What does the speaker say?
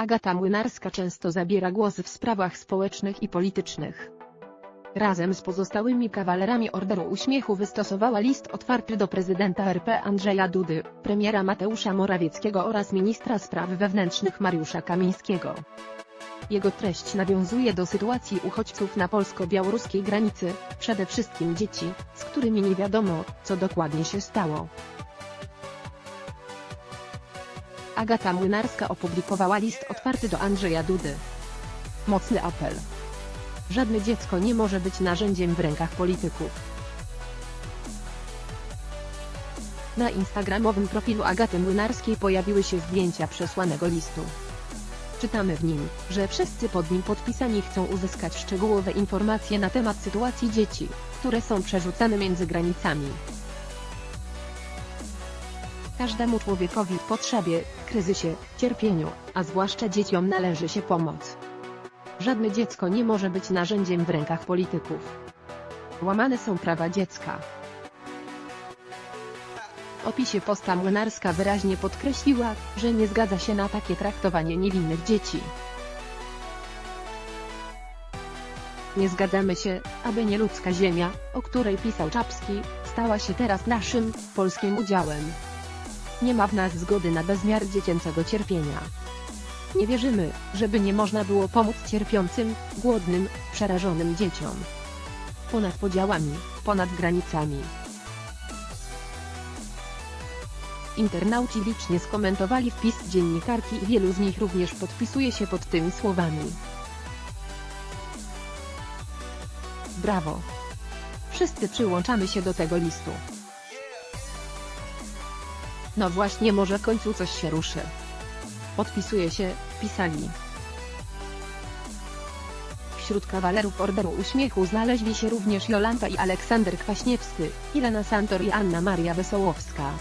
Agata Młynarska często zabiera głos w sprawach społecznych i politycznych. Razem z pozostałymi kawalerami Orderu Uśmiechu wystosowała list otwarty do prezydenta RP Andrzeja Dudy, premiera Mateusza Morawieckiego oraz ministra spraw wewnętrznych Mariusza Kamińskiego. Jego treść nawiązuje do sytuacji uchodźców na polsko-białoruskiej granicy, przede wszystkim dzieci, z którymi nie wiadomo, co dokładnie się stało. Agata Młynarska opublikowała list otwarty do Andrzeja Dudy. Mocny apel. Żadne dziecko nie może być narzędziem w rękach polityków. Na instagramowym profilu Agaty Młynarskiej pojawiły się zdjęcia przesłanego listu. Czytamy w nim, że wszyscy pod nim podpisani chcą uzyskać szczegółowe informacje na temat sytuacji dzieci, które są przerzucane między granicami. Każdemu człowiekowi w potrzebie, kryzysie, cierpieniu, a zwłaszcza dzieciom należy się pomoc. Żadne dziecko nie może być narzędziem w rękach polityków. Łamane są prawa dziecka. W opisie posta Młynarska wyraźnie podkreśliła, że nie zgadza się na takie traktowanie niewinnych dzieci. Nie zgadzamy się, aby nieludzka ziemia, o której pisał Czapski, stała się teraz naszym, polskim udziałem. Nie ma w nas zgody na bezmiar dziecięcego cierpienia. Nie wierzymy, żeby nie można było pomóc cierpiącym, głodnym, przerażonym dzieciom. Ponad podziałami, ponad granicami. Internauci licznie skomentowali wpis dziennikarki i wielu z nich również podpisuje się pod tymi słowami. Brawo! Wszyscy przyłączamy się do tego listu. No właśnie może w końcu coś się ruszy. Podpisuje się, pisali. Wśród kawalerów Orderu Uśmiechu znaleźli się również Jolanta i Aleksander Kwaśniewscy, Irena Santor i Anna Maria Wesołowska.